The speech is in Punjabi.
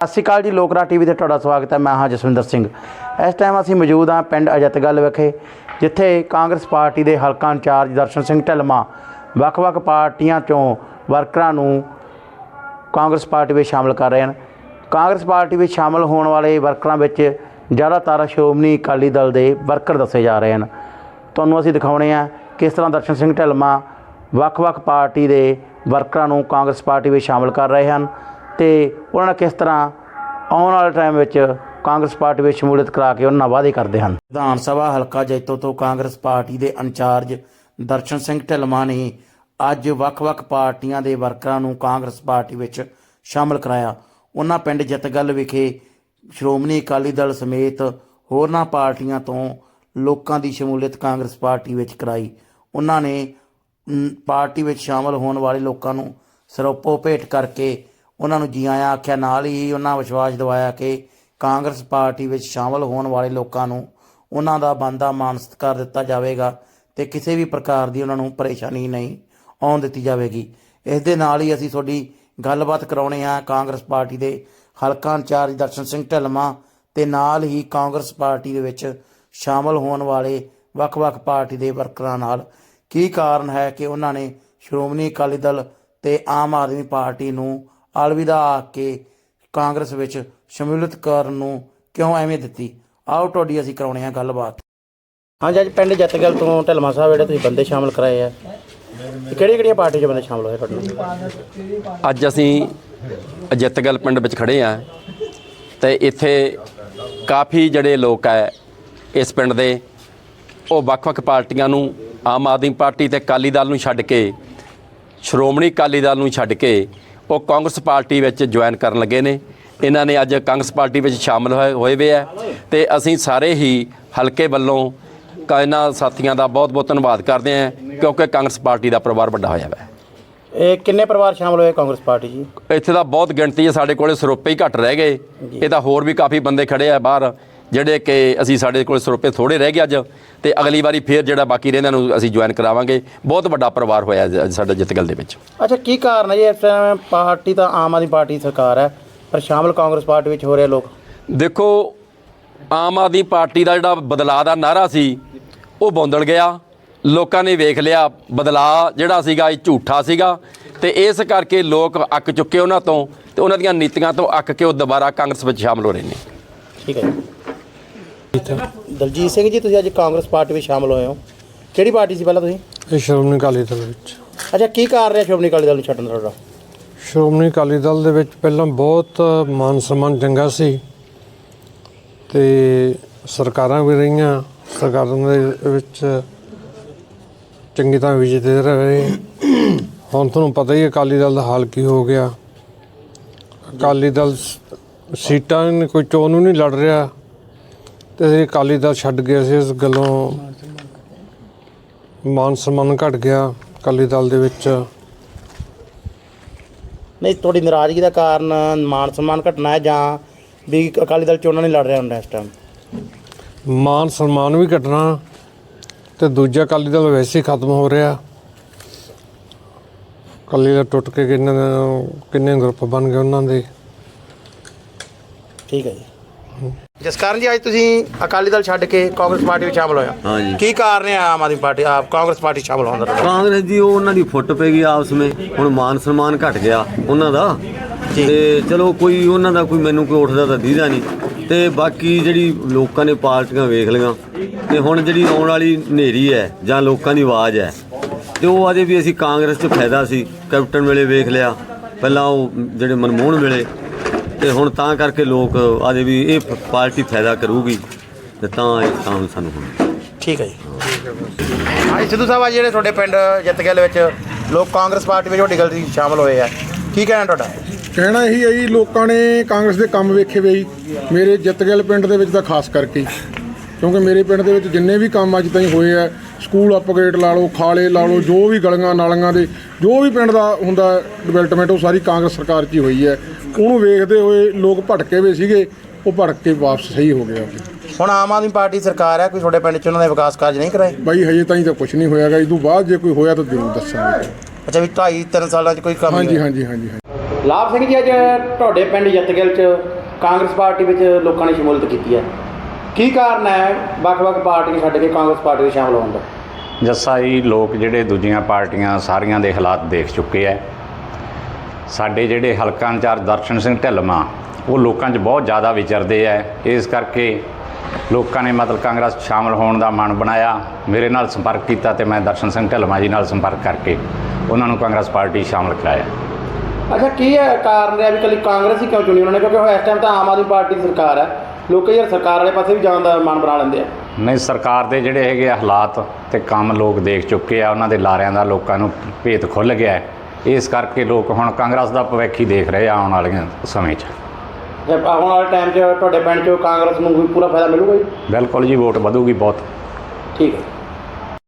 ਸਤਿ ਸ਼੍ਰੀ ਅਕਾਲ ਜੀ ਲੋਕਰਾ ਟੀਵੀ ਤੇ ਤੁਹਾਡਾ ਸਵਾਗਤ ਹੈ। ਮੈਂ ਹਾਂ ਜਸਵਿੰਦਰ ਸਿੰਘ। ਇਸ ਟਾਈਮ ਅਸੀਂ ਮੌਜੂਦ ਹਾਂ ਪਿੰਡ ਅਜਤਗਲ ਵਿਖੇ, ਜਿੱਥੇ ਕਾਂਗਰਸ ਪਾਰਟੀ ਦੇ ਹਲਕਾ ਇੰਚਾਰਜ ਦਰਸ਼ਨ ਸਿੰਘ ਢਿੱਲਮਾ ਵੱਖ-ਵੱਖ ਪਾਰਟੀਆਂ ਚੋਂ ਵਰਕਰਾਂ ਨੂੰ ਕਾਂਗਰਸ ਪਾਰਟੀ ਵਿੱਚ ਸ਼ਾਮਲ ਕਰ ਰਹੇ ਹਨ। ਕਾਂਗਰਸ ਪਾਰਟੀ ਵਿੱਚ ਸ਼ਾਮਲ ਹੋਣ ਵਾਲੇ ਵਰਕਰਾਂ ਵਿੱਚ ਜ਼ਿਆਦਾਤਰ ਸ਼੍ਰੋਮਣੀ ਅਕਾਲੀ ਦਲ ਦੇ ਵਰਕਰ ਦੱਸੇ ਜਾ ਰਹੇ ਹਨ। ਤੁਹਾਨੂੰ ਅਸੀਂ ਦਿਖਾਉਣੇ ਆ ਕਿਸ ਤਰ੍ਹਾਂ ਦਰਸ਼ਨ ਸਿੰਘ ਢਿੱਲਮਾ ਵੱਖ-ਵੱਖ ਪਾਰਟੀ ਦੇ ਵਰਕਰਾਂ ਨੂੰ ਕਾਂਗਰਸ ਪਾਰਟੀ ਵਿੱਚ ਸ਼ਾਮਲ ਕਰ ਰਹੇ ਹਨ। ਤੇ ਉਹਨਾਂ ਨਾਲ ਕਿਸ ਤਰ੍ਹਾਂ ਆਉਣ ਵਾਲੇ ਟਾਈਮ ਵਿੱਚ ਕਾਂਗਰਸ ਪਾਰਟੀ ਵਿੱਚ ਸ਼ਮੂਲੀਅਤ ਕਰਾ ਕੇ ਉਹਨਾਂ ਨਾਲ ਵਾਅਦੇ ਕਰਦੇ ਹਨ। ਵਿਧਾਨ ਸਭਾ ਹਲਕਾ ਜੈਤੋ ਤੋਂ ਕਾਂਗਰਸ ਪਾਰਟੀ ਦੇ ਇੰਚਾਰਜ ਦਰਸ਼ਨ ਸਿੰਘ ਢਿੱਲਮਾ ਨੇ ਅੱਜ ਵੱਖ-ਵੱਖ ਪਾਰਟੀਆਂ ਦੇ ਵਰਕਰਾਂ ਨੂੰ ਕਾਂਗਰਸ ਪਾਰਟੀ ਵਿੱਚ ਸ਼ਾਮਲ ਕਰਾਇਆ। ਉਹਨਾਂ ਪਿੰਡ ਜਤਗਲ ਵਿਖੇ ਸ਼੍ਰੋਮਣੀ ਅਕਾਲੀ ਦਲ ਸਮੇਤ ਹੋਰਨਾਂ ਪਾਰਟੀਆਂ ਤੋਂ ਲੋਕਾਂ ਦੀ ਸ਼ਮੂਲੀਅਤ ਕਾਂਗਰਸ ਪਾਰਟੀ ਵਿੱਚ ਕਰਾਈ। ਉਹਨਾਂ ਨੇ, ਪਾਰਟੀ ਵਿੱਚ ਸ਼ਾਮਲ ਹੋਣ ਵਾਲੇ ਲੋਕਾਂ ਨੂੰ ਸਰੋਪੋ ਭੇਟ ਕਰਕੇ ਉਹਨਾਂ ਨੂੰ ਜੀ ਆਇਆਂ ਆਖਿਆ, ਨਾਲ ਹੀ ਉਹਨਾਂ ਵਿਸ਼ਵਾਸ ਦਿਵਾਇਆ ਕਿ ਕਾਂਗਰਸ ਪਾਰਟੀ ਵਿੱਚ ਸ਼ਾਮਲ ਹੋਣ ਵਾਲੇ ਲੋਕਾਂ ਨੂੰ ਉਹਨਾਂ ਦਾ ਬੰਦਾ ਮਾਨ ਕਰ ਦਿੱਤਾ ਜਾਵੇਗਾ ਤੇ ਕਿਸੇ ਵੀ ਪ੍ਰਕਾਰ ਦੀ ਉਹਨਾਂ ਨੂੰ ਪਰੇਸ਼ਾਨੀ ਨਹੀਂ ਆਉਣ ਦਿੱਤੀ ਜਾਵੇਗੀ। ਇਸ ਦੇ ਨਾਲ ਹੀ ਅਸੀਂ ਤੁਹਾਡੀ ਗੱਲਬਾਤ ਕਰਾਉਣੇ ਆ ਕਾਂਗਰਸ ਪਾਰਟੀ ਦੇ ਹਲਕਾ ਇੰਚਾਰਜ ਦਰਸ਼ਨ ਸਿੰਘ ਢਿੱਲਮਾ ਤੇ ਨਾਲ ਹੀ ਕਾਂਗਰਸ ਪਾਰਟੀ ਦੇ ਵਿੱਚ ਸ਼ਾਮਲ ਹੋਣ ਵਾਲੇ ਵੱਖ-ਵੱਖ ਪਾਰਟੀ ਦੇ ਵਰਕਰਾਂ ਨਾਲ। ਕੀ ਕਾਰਨ ਹੈ ਕਿ ਉਹਨਾਂ ਨੇ ਸ਼੍ਰੋਮਣੀ ਅਕਾਲੀ ਦਲ ਤੇ ਆਮ ਆਦਮੀ ਪਾਰਟੀ ਨੂੰ ਅਲਵਿਦਾ ਆਖ ਕੇ ਕਾਂਗਰਸ ਵਿੱਚ ਸ਼ਮੂਲੀਅਤ ਕਰਨ ਨੂੰ ਕਿਉਂ ਐਵੇਂ ਦਿੱਤੀ? ਆਓ ਤੁਹਾਡੀ ਅਸੀਂ ਕਰਾਉਣੇ ਆ ਗੱਲਬਾਤ। ਹਾਂਜੀ ਅੱਜ ਪਿੰਡ ਜੱਤਗਲ ਤੋਂ ਢਲਮਾ ਸਾਹਿਬ ਜਿਹੜੇ ਤੁਸੀਂ ਬੰਦੇ ਸ਼ਾਮਲ ਕਰਾਏ ਆ। ਕਿਹੜੀਆਂ ਕਿਹੜੀਆਂ ਪਾਰਟੀ 'ਚ ਬੰਦੇ ਸ਼ਾਮਲ ਹੋਏ ਤੁਹਾਡੇ ਅੱਜ ਅਸੀਂ ਅਜਿੱਤਗਲ ਪਿੰਡ ਵਿੱਚ ਖੜੇ ਆ ਤੇ ਇੱਥੇ ਕਾਫੀ ਜਿਹੜੇ ਲੋਕ ਹੈ ਇਸ ਪਿੰਡ ਦੇ ਉਹ ਵੱਖ-ਵੱਖ ਪਾਰਟੀਆਂ ਨੂੰ ਆਮ ਆਦਮੀ ਪਾਰਟੀ ਤੇ ਅਕਾਲੀ ਦਲ ਨੂੰ ਛੱਡ ਕੇ ਸ਼੍ਰੋਮਣੀ ਅਕਾਲੀ ਦਲ ਨੂੰ ਛੱਡ ਕੇ ਉਹ ਕਾਂਗਰਸ ਪਾਰਟੀ ਵਿੱਚ ਜੁਆਇਨ ਕਰਨ ਲੱਗੇ ਨੇ। ਇਹਨਾਂ ਨੇ ਅੱਜ ਕਾਂਗਰਸ ਪਾਰਟੀ ਵਿੱਚ ਸ਼ਾਮਲ ਹੋਏ ਹੋਏ ਵੇ ਆ। ਤੇ ਅਸੀਂ ਸਾਰੇ ਹੀ ਹਲਕੇ ਵੱਲੋਂ ਕ- ਇਹਨਾਂ ਸਾਥੀਆਂ ਦਾ ਬਹੁਤ-ਬਹੁਤ ਧੰਨਵਾਦ ਕਰਦੇ ਹਾਂ ਕਿਉਂਕਿ ਕਾਂਗਰਸ ਪਾਰਟੀ ਦਾ ਪਰਿਵਾਰ ਵੱਡਾ ਹੋਇਆ ਹੈ ਇਹ ਕਿੰਨੇ ਪਰਿਵਾਰ ਸ਼ਾਮਲ ਹੋਏ ਕਾਂਗਰਸ ਪਾਰਟੀ ਜੀ? ਇੱਥੇ ਤਾਂ ਬਹੁਤ ਗਿਣਤੀ ਹੈ ਸਾਡੇ ਕੋਲੇ ਸਰੋਪੇ ਹੀ ਘੱਟ ਰਹਿ ਗਏ। ਇਹ ਤਾਂ ਹੋਰ ਵੀ ਕਾਫੀ ਬੰਦੇ ਖੜੇ ਆ ਬਾਹਰ। ਜਿਹੜੇ ਕਿ ਅਸੀਂ ਸਾਡੇ ਕੋਲ ਸਰੋਪੇ ਥੋੜੇ ਰਹਿ ਗਏ ਅੱਜ ਤੇ ਅਗਲੀ ਵਾਰੀ ਫੇਰ ਜਿਹੜਾ ਬਾਕੀ ਰਹਿੰਦਿਆਂ ਨੂੰ ਅਸੀਂ ਜੁਆਇਨ ਕਰਾਵਾਂਗੇ। ਬਹੁਤ ਵੱਡਾ ਪਰਿਵਾਰ ਹੋਇਆ ਅੱਜ ਸਾਡਾ ਜਿੱਤਗਲ ਦੇ ਵਿੱਚ। ਅੱਛਾ ਕੀ ਕਾਰਨ ਹੈ ਜੀ? ਇਸ ਟਾਈਮ ਪਾਰਟੀ ਤਾਂ ਆਮ ਆਦਮੀ ਪਾਰਟੀ ਸਰਕਾਰ ਹੈ ਪਰ ਸ਼ਾਮਲ ਕਾਂਗਰਸ ਪਾਰਟੀ ਵਿੱਚ ਹੋ ਰਹੇ ਲੋਕ? ਦੇਖੋ ਆਮ ਆਦਮੀ ਪਾਰਟੀ ਦਾ ਜਿਹੜਾ ਬਦਲਾਅ ਦਾ ਨਾਰਾ ਸੀ ਉਹ ਬੌਂਦਲ ਗਿਆ। ਲੋਕਾਂ ਨੇ ਵੇਖ ਲਿਆ ਬਦਲਾਅ ਜਿਹੜਾ ਸੀਗਾ ਇਹ ਝੂਠਾ ਸੀਗਾ। ਤੇ ਇਸ ਕਰਕੇ ਲੋਕ ਅੱਕ ਚੁੱਕੇ ਉਹਨਾਂ ਤੋਂ ਤੇ ਉਹਨਾਂ ਦੀਆਂ ਨੀਤੀਆਂ ਤੋਂ ਅੱਕ ਕੇ ਉਹ ਦੁਬਾਰਾ ਕਾਂਗਰਸ ਵਿੱਚ ਸ਼ਾਮਲ ਹੋ ਰਹੇ ਨੇ। ਠੀਕ ਹੈ ਜੀ। ਦਲਜੀਤ ਸਿੰਘ ਜੀ ਤੁਸੀਂ ਅੱਜ ਕਾਂਗਰਸ ਪਾਰਟੀ ਵਿੱਚ ਸ਼ਾਮਲ ਹੋਏ ਹੋ। ਕਿਹੜੀ ਪਾਰਟੀ ਸੀ ਪਹਿਲਾਂ ਤੁਸੀਂ? ਇਹ ਸ਼੍ਰੋਮਣੀ ਅਕਾਲੀ ਦਲ ਵਿੱਚ। ਅੱਛਾ ਕੀ ਕਾਰਨ ਹੈ ਸ਼੍ਰੋਮਣੀ ਅਕਾਲੀ ਦਲ ਨੂੰ ਛੱਡਣ ਦਾ ਤੁਹਾਡਾ? ਸ਼੍ਰੋਮਣੀ ਅਕਾਲੀ ਦਲ ਦੇ ਵਿੱਚ ਪਹਿਲਾਂ ਬਹੁਤ ਮਾਨ ਸਨਮਾਨ ਚੰਗਾ ਸੀ ਤੇ ਸਰਕਾਰਾਂ ਵੀ ਰਹੀਆਂ। ਸਰਕਾਰਾਂ ਦੇ ਵਿੱਚ ਚੰਗੀ ਤਰ੍ਹਾਂ ਵਿਜੇਤੇ ਰਹੇ। ਹੁਣ ਤੁਹਾਨੂੰ ਪਤਾ ਹੀ ਅਕਾਲੀ ਦਲ ਦਾ ਹਾਲ ਕੀ ਹੋ ਗਿਆ। ਅਕਾਲੀ ਦਲ ਸੀਟਾਂ ਨੇ ਕੋਈ ਚੋਣ ਨੂੰ ਨਹੀਂ ਲੜ ਰਿਹਾ। ਤੇ ਇਹ ਅਕਾਲੀ ਦਲ ਛੱਡ ਗਿਆ ਸੀ ਇਸ ਗੱਲੋਂ ਮਾਨ ਸਨਮਾਨ ਘਟ ਗਿਆ ਅਕਾਲੀ ਦਲ ਦੇ ਵਿੱਚ। ਨਹੀਂ ਤੁਹਾਡੀ ਨਾਰਾਜ਼ਗੀ ਦਾ ਕਾਰਨ ਮਾਨ ਸਨਮਾਨ ਘਟਣਾ ਹੈ ਜਾਂ ਵੀ ਅਕਾਲੀ ਦਲ ਚੋਣਾਂ ਨਹੀਂ ਲੜ ਰਿਹਾ ਹੁੰਦਾ ਇਸ ਟਾਈਮ ਮਾਨ ਸਨਮਾਨ ਵੀ ਘਟਣਾ ਤੇ ਦੂਜਾ ਅਕਾਲੀ ਦਲ ਵੈਸੇ ਹੀ ਖਤਮ ਹੋ ਰਿਹਾ। ਅਕਾਲੀ ਦਲ ਟੁੱਟ ਕੇ ਕਿੰਨੇ ਕਿੰਨੇ ਗਰੁੱਪ ਬਣ ਗਏ ਉਹਨਾਂ ਦੇ। ਠੀਕ ਹੈ ਜੀ। ਜਸਕਰਨ ਜੀ ਅੱਜ ਤੁਸੀਂ ਅਕਾਲੀ ਦਲ ਛੱਡ ਕੇ ਕਾਂਗਰਸ ਪਾਰਟੀ ਵਿੱਚ ਸ਼ਾਮਲ ਹੋਇਆ ਹਾਂਜੀ। ਕੀ ਕਾਰਨ ਹੈ ਆਮ ਆਦਮੀ ਪਾਰਟੀ ਆਪ ਕਾਂਗਰਸ ਪਾਰਟੀ ਸ਼ਾਮਲ ਹੋਣ ਦਾ? ਕਾਂਗਰਸ ਦੀ ਉਹ ਉਹਨਾਂ ਦੀ ਫੁੱਟ ਪੈ ਗਈ ਆਪਸ ਵਿੱਚ ਹੁਣ ਮਾਨ ਸਨਮਾਨ ਘਟ ਗਿਆ ਉਹਨਾਂ ਦਾ। ਤੇ ਚਲੋ ਕੋਈ ਉਹਨਾਂ ਦਾ ਕੋਈ ਮੈਨੂੰ ਕੋਈ ਉੱਠਦਾ ਤਾਂ ਦੀਦਾ ਨਹੀਂ। ਤੇ ਬਾਕੀ ਜਿਹੜੀ ਲੋਕਾਂ ਨੇ ਪਾਰਟੀਆਂ ਵੇਖ ਲਈਆਂ ਤੇ ਹੁਣ ਜਿਹੜੀ ਆਉਣ ਵਾਲੀ ਹਨੇਰੀ ਹੈ ਜਾਂ ਲੋਕਾਂ ਦੀ ਆਵਾਜ਼ ਹੈ ਤੇ ਉਹ ਆਦੇ ਵੀ ਅਸੀਂ ਕਾਂਗਰਸ 'ਚ ਫਾਇਦਾ ਸੀ। ਕੈਪਟਨ ਵੇਲੇ ਵੇਖ ਲਿਆ ਪਹਿਲਾਂ ਉਹ ਜਿਹੜੇ ਮਨਮੋਹਨ ਵੇਲੇ ਤੇ ਹੁਣ ਤਾਂ ਕਰਕੇ ਲੋਕ ਆਦੇ ਵੀ ਇਹ ਪਾਰਟੀ ਫਾਇਦਾ ਕਰੂਗੀ ਤੇ ਤਾਂ ਇਹ ਕੰਮ ਸਾਨੂੰ ਹੁਣ ਠੀਕ ਹੈ ਜੀ। ਹਾਂਜੀ ਸਿੱਧੂ ਸਾਹਿਬ ਅੱਜ ਜਿਹੜੇ ਤੁਹਾਡੇ ਪਿੰਡ ਜੱਤਗਲ ਵਿੱਚ ਲੋਕ ਕਾਂਗਰਸ ਪਾਰਟੀ ਵਿੱਚ ਵੱਡੀ ਗਲਤੀ ਸ਼ਾਮਲ ਹੋਏ ਆ। ਕੀ ਕਹਿਣਾ ਤੁਹਾਡਾ? ਕਹਿਣਾ ਇਹੀ ਹੈ ਜੀ ਲੋਕਾਂ ਨੇ ਕਾਂਗਰਸ ਦੇ ਕੰਮ ਵੇਖੇ ਵੇ ਜੀ। ਮੇਰੇ ਜਿੱਤਗਲ ਪਿੰਡ ਦੇ ਵਿੱਚ ਤਾਂ ਖਾਸ ਕਰਕੇ। ਕਿਉਂਕਿ ਮੇਰੇ ਪਿੰਡ ਦੇ ਵਿੱਚ ਜਿੰਨੇ ਵੀ ਕੰਮ ਅੱਜ ਤਾਈਂ ਹੋਏ ਆ ਸਕੂਲ ਅਪਗ੍ਰੇਡ ਲਾ ਲਓ ਖਾਲੇ ਲਾ ਲਓ ਜੋ ਵੀ ਗਲੀਆਂ ਨਾਲੀਆਂ ਦੇ ਜੋ ਵੀ ਪਿੰਡ ਦਾ ਹੁੰਦਾ ਡਿਵੈਲਪਮੈਂਟ ਉਹ ਸਾਰੀ ਕਾਂਗਰਸ ਸਰਕਾਰ 'ਚ ਹੀ ਹੋਈ ਹੈ। ਉਹਨੂੰ ਵੇਖਦੇ ਹੋਏ ਲੋਕ ਭਟਕੇ ਵੇ ਸੀਗੇ ਉਹ ਭਟਕ ਕੇ ਵਾਪਸ ਸਹੀ ਹੋ ਗਏ ਆਪਦੇ। ਹੁਣ ਆਮ ਆਦਮੀ ਪਾਰਟੀ ਸਰਕਾਰ ਹੈ ਕੋਈ ਤੁਹਾਡੇ ਪਿੰਡ 'ਚ ਉਹਨਾਂ ਦੇ ਵਿਕਾਸ ਕਾਰਜ ਨਹੀਂ ਕਰਾਏ? ਬਾਈ ਹਜੇ ਤਾਈਂ ਤਾਂ ਕੁਝ ਨਹੀਂ ਹੋਇਆਗਾ ਇਸ ਤੋਂ ਬਾਅਦ ਜੇ ਕੋਈ ਹੋਇਆ ਤਾਂ ਜ਼ਰੂਰ ਦੱਸਾਂਗੇ। ਅੱਛਾ ਵੀ 2.5 3 ਸਾਲਾਂ 'ਚ ਕੋਈ ਕੰਮ ਹਾਂਜੀ। ਹਾਂਜੀ ਹਾਂਜੀ ਹਾਂਜੀ। ਲਾਭ ਸਿੰਘ ਜੀ ਅੱਜ ਤੁਹਾਡੇ ਪਿੰਡ ਜੱਤਗਿਲ ਚ ਕਾਂਗਰਸ ਪਾਰਟੀ ਵਿੱਚ ਲੋਕਾਂ ਨੇ ਸ਼ਮੂਲੀਅਤ ਕੀਤੀ ਹੈ। ਕੀ ਕਾਰਨ ਹੈ ਵੱਖ-ਵੱਖ ਪਾਰਟੀਆਂ ਛੱਡ ਕੇ ਕਾਂਗਰਸ ਪਾਰਟੀ ਵਿੱਚ ਸ਼ਾਮਲ ਹੋਣ ਦਾ? ਜੱਸਾ ਜੀ ਲੋਕ ਜਿਹੜੇ ਦੂਜੀਆਂ ਪਾਰਟੀਆਂ ਸਾਰੀਆਂ ਦੇ ਹਾਲਾਤ ਦੇਖ ਚੁੱਕੇ ਐ। ਸਾਡੇ ਜਿਹੜੇ ਹਲਕਾ ਇੰਚਾਰਜ ਦਰਸ਼ਨ ਸਿੰਘ ਢਿੱਲਮਾ ਉਹ ਲੋਕਾਂ 'ਚ ਬਹੁਤ ਜ਼ਿਆਦਾ ਵਿਚਰਦੇ ਐ। ਇਸ ਕਰਕੇ ਲੋਕਾਂ ਨੇ ਮਤਲਬ ਕਾਂਗਰਸ ਸ਼ਾਮਲ ਹੋਣ ਦਾ ਮਨ ਬਣਾਇਆ। ਮੇਰੇ ਨਾਲ ਸੰਪਰਕ ਕੀਤਾ ਤੇ ਮੈਂ ਦਰਸ਼ਨ ਸਿੰਘ ਢਿੱਲਮਾ ਜੀ ਨਾਲ ਸੰਪਰਕ ਕਰਕੇ ਉਹਨਾਂ ਨੂੰ ਕਾਂਗਰਸ ਪਾਰਟੀ ਸ਼ਾਮਲ ਕਰਾਇਆ। ਅੱਛਾ ਕੀ ਹੈ ਕਾਰਨ ਰਿਹਾ ਵੀ ਕੱਲੀ ਕਾਂਗਰਸ ਹੀ ਕਿਉਂ ਚੁਣੀ ਉਹਨਾਂ ਨੇ? ਕਿਉਂਕਿ ਇਸ ਟਾਈਮ ਤਾਂ ਆਮ ਆਦਮੀ ਪਾਰਟੀ ਦੀ ਸਰਕਾਰ ਹੈ ਲੋਕ ਯਾਰ ਸਰਕਾਰ ਵਾਲੇ ਪਾਸੇ ਵੀ ਜਾਣ ਦਾ ਮਨ ਬਣਾ ਲੈਂਦੇ ਆ। ਨਹੀਂ ਸਰਕਾਰ ਦੇ ਜਿਹੜੇ ਹੈਗੇ ਆ ਹਾਲਾਤ ਤੇ ਕੰਮ ਲੋਕ ਦੇਖ ਚੁੱਕੇ ਆ ਉਹਨਾਂ ਦੇ ਲਾਰਿਆਂ ਦਾ ਲੋਕਾਂ ਨੂੰ ਭੇਤ ਖੁੱਲ ਗਿਆ ਹੈ। ਇਸ ਕਰਕੇ ਲੋਕ ਹੁਣ ਕਾਂਗਰਸ ਦਾ ਭਵਿੱਖ ਹੀ ਦੇਖ ਰਹੇ ਆ ਆਉਣ ਵਾਲੇ ਸਮੇਂ 'ਚ। ਜੇ ਆਉਣ ਵਾਲੇ ਟਾਈਮ 'ਚ ਤੁਹਾਡੇ ਪਿੰਡ 'ਚ ਕਾਂਗਰਸ ਨੂੰ ਵੀ ਪੂਰਾ ਫਾਇਦਾ ਮਿਲੂਗਾ ਜੀ? ਬਿਲਕੁਲ ਜੀ ਵੋਟ ਵਧੂਗੀ ਬਹੁਤ। ਠੀਕ ਹੈ।